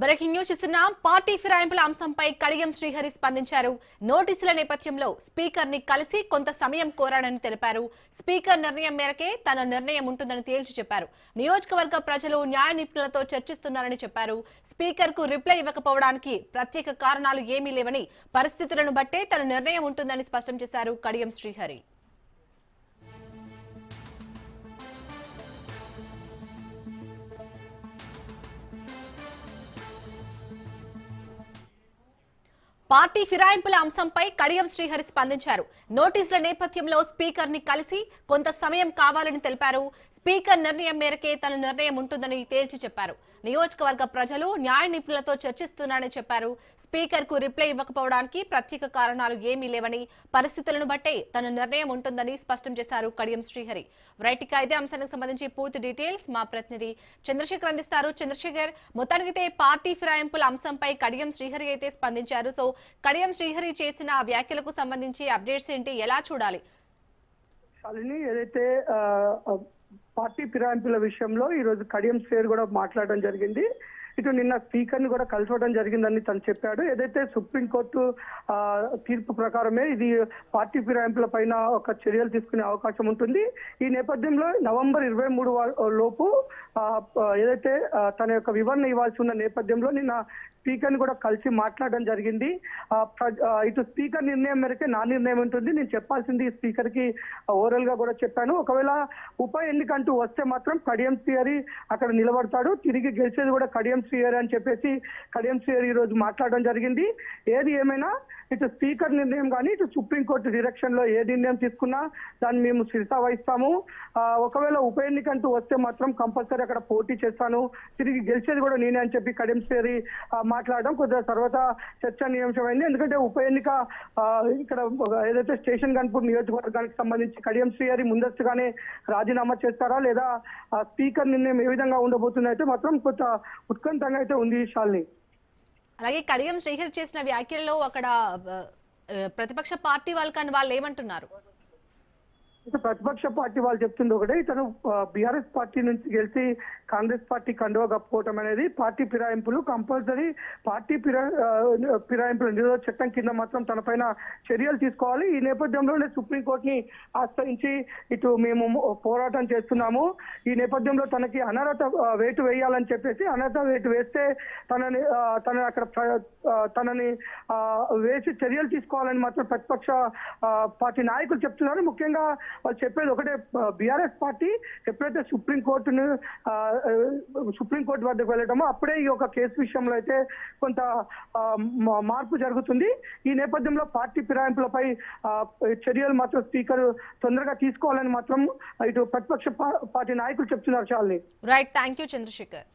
Breaking news చూస్తున్నాం party ఫిరాయింపుల అంశంపై కడియం శ్రీహరి స్పందించారు. నోటీసుల నేపథ్యంలో స్పీకర్ని కలిసి కొంత సమయం కోరాడని తెలిపారు. స్పీకర్ నిర్ణయం మేరకే తన నిర్ణయం ఉంటుందని తేల్చి చెప్పారు. నియోజకవర్గ ప్రజలు న్యాయ నిపుణులతో చర్చిస్తున్నారని చెప్పారు. స్పీకర్కు రిప్లై ఇవ్వకపోవడానికి ప్రత్యేక కారణాలు ఏమీ లేవని పరిస్థితులను బట్టే తన నిర్ణయం ఉంటుందని స్పష్టం చేశారు కడియం శ్రీహరి. పార్టీ ఫిరాయింపుల అంశంపై కడియం శ్రీహరి స్పందించారు. నోటీసుల నేపథ్యంలో స్పీకర్ని కలిసి కొంత సమయం కావాలని తెలిపారు. స్పీకర్ నిర్ణయం మేరకే తన నిర్ణయం ఉంటుందని తేల్చి చెప్పారు. నియోజకవర్గ ప్రజలు న్యాయ నిపుణులతో చర్చిస్తున్నారని చెప్పారు. స్పీకర్కు రిప్లై ఇవ్వకపోవడానికి ప్రత్యేక కారణాలు ఏమీ లేవని పరిస్థితులను బట్టే తన నిర్ణయం ఉంటుందని స్పష్టం చేశారు కడియం శ్రీహరి. రైట్గా ఇదే అంశానికి సంబంధించి పూర్తి డీటెయిల్స్ మా ప్రతినిధి చంద్రశేఖర్ అందిస్తారు. చంద్రశేఖర్ మొత్తానికైతే పార్టీ ఫిరాయింపుల అంశంపై కడియం శ్రీహరి అయితే స్పందించారు. సో కడియం శ్రీహరి చేసిన వ్యాఖ్యలకు సంబంధించి అప్డేట్స్ ఏంటి? ఎలా చూడాలి? శాలిని ఏదైతే ఆ, పార్టీ ఫిరాయింపుల విషయంలో ఈ రోజు కడియం శ్రీహరి కూడా మాట్లాడడం జరిగింది. ఇటు నిన్న స్పీకర్ని కూడా కలవడం జరిగిందని తను చెప్పాడు. ఏదైతే సుప్రీంకోర్టు తీర్పు ప్రకారమే ఇది పార్టీ ఫిరాయింపుల పైన ఒక చర్యలు తీసుకునే అవకాశం ఉంటుంది. ఈ నేపథ్యంలో నవంబర్ ఇరవై మూడు లోపు ఏదైతే తన యొక్క వివరణ ఇవ్వాల్సి ఉన్న నేపథ్యంలో నిన్న స్పీకర్ని కూడా కలిసి మాట్లాడడం జరిగింది. ఇటు స్పీకర్ నిర్ణయం మేరకే నా నిర్ణయం ఉంటుంది. నేను చెప్పాల్సింది స్పీకర్కి ఓరల్గా కూడా చెప్పాను. ఒకవేళ ఉప ఎన్నిక అంటూ వస్తే మాత్రం కడియం థియరీ అక్కడ నిలబడతాడు. తిరిగి గెలిచేది కూడా కడియం సీఆర్ అని చెప్పేసి కడియం సీఆర్ ఈ రోజు మాట్లాడడం జరిగింది. ఏది ఏమైనా ఇటు స్పీకర్ నిర్ణయం కానీ ఇటు సుప్రీంకోర్టు డిరెక్షన్లో ఏ నిర్ణయం తీసుకున్నా దాన్ని మేము శిరసా వహిస్తాము. ఒకవేళ ఉప ఎన్నిక అంటూ వస్తే మాత్రం కంపల్సరీ అక్కడ పోటీ చేస్తాను. తిరిగి గెలిచేది కూడా నేనే అని చెప్పి కడియం సేరి మాట్లాడడం కొద్దిగా తర్వాత చర్చనీయాంశమైంది. ఎందుకంటే ఉప ఎన్నిక ఇక్కడ ఏదైతే స్టేషన్ గన్పూర్ నియోజకవర్గానికి సంబంధించి కడియం శ్రీహరి ముందస్తుగానే రాజీనామా చేస్తారా లేదా స్పీకర్ నిర్ణయం ఏ విధంగా ఉండబోతుందో అయితే మాత్రం కొంత ఉత్కంఠంగా అయితే ఉంది శాలిని అలాగే కడియం శ్రీహర్ చేసిన వ్యాఖ్యల్లో అక్కడ ప్రతిపక్ష పార్టీ వాళ్ళు కానీ వాళ్ళు ఏమంటున్నారు? ప్రతిపక్ష పార్టీ వాళ్ళు చెప్తుంది ఒకటే ఇతను బీఆర్ఎస్ పార్టీ నుంచి గెలిచి కాంగ్రెస్ పార్టీ కండువా కప్పుకోవటం అనేది పార్టీ ఫిరాయింపులు కంపల్సరీ. పార్టీ ఫిరా ఆ, ఫిరాయింపుల నిరోధక చట్టం కింద మాత్రం తనపైన చర్యలు తీసుకోవాలి. ఈ నేపథ్యంలోనే సుప్రీంకోర్టుని ఆశ్రయించి ఇటు మేము పోరాటం చేస్తున్నాము. ఈ నేపథ్యంలో తనకి అనర్హత వేటు వేయాలని చెప్పేసి అనర్హత వేటు వేస్తే తనని తన తనని అక్కడ తనని వేసి చర్యలు తీసుకోవాలని మాత్రం ప్రతిపక్ష పార్టీ నాయకులు చెప్తున్నారు. ముఖ్యంగా వాళ్ళు చెప్పేది ఒకటే బీఆర్ఎస్ పార్టీ ఎప్పుడైతే సుప్రీంకోర్టును సుప్రీంకోర్టు వద్దకు వెళ్ళటమో అప్పుడే ఈ యొక్క కేసు విషయంలో అయితే కొంత మార్పు జరుగుతుంది. ఈ నేపథ్యంలో పార్టీ ఫిరాయింపులపై చర్యలు మాత్రం స్పీకర్ తొందరగా తీసుకోవాలని మాత్రం ఇటు ప్రతిపక్ష పార్టీ నాయకులు చెప్తున్నారు చాలని. Right thank you Chandrasekhar